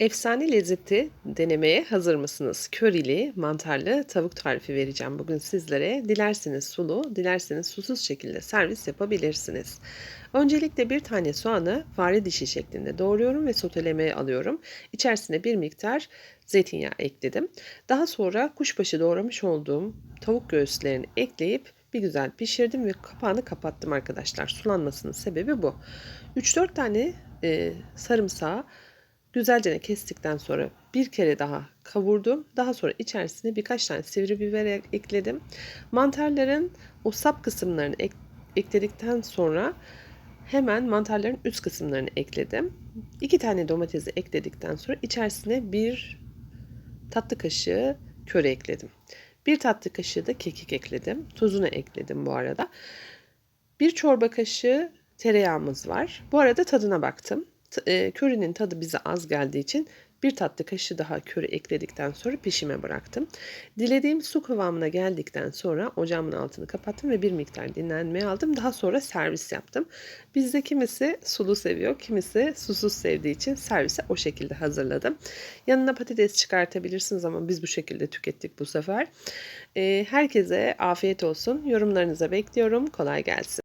Efsane lezzeti denemeye hazır mısınız? Körili, mantarlı tavuk tarifi vereceğim bugün sizlere. Dilerseniz sulu, dilerseniz susuz şekilde servis yapabilirsiniz. Öncelikle bir tane soğanı fare dişi şeklinde doğruyorum ve sotelemeye alıyorum. İçerisine bir miktar zeytinyağı ekledim. Daha sonra kuşbaşı doğramış olduğum tavuk göğüslerini ekleyip bir güzel pişirdim ve kapağını kapattım arkadaşlar. Sulanmasının sebebi bu. 3-4 tane e, sarımsağı Güzelce kestikten sonra bir kere daha kavurdum. Daha sonra içerisine birkaç tane sivri biber ek- ekledim. Mantarların o sap kısımlarını ek- ekledikten sonra hemen mantarların üst kısımlarını ekledim. İki tane domatesi ekledikten sonra içerisine bir tatlı kaşığı köri ekledim. Bir tatlı kaşığı da kekik ekledim. Tuzunu ekledim bu arada. Bir çorba kaşığı tereyağımız var. Bu arada tadına baktım. E, körinin tadı bize az geldiği için bir tatlı kaşığı daha köri ekledikten sonra pişime bıraktım. Dilediğim su kıvamına geldikten sonra ocağımın altını kapattım ve bir miktar dinlenmeye aldım. Daha sonra servis yaptım. Bizde kimisi sulu seviyor, kimisi susuz sevdiği için servise o şekilde hazırladım. Yanına patates çıkartabilirsiniz ama biz bu şekilde tükettik bu sefer. E, herkese afiyet olsun. Yorumlarınıza bekliyorum. Kolay gelsin.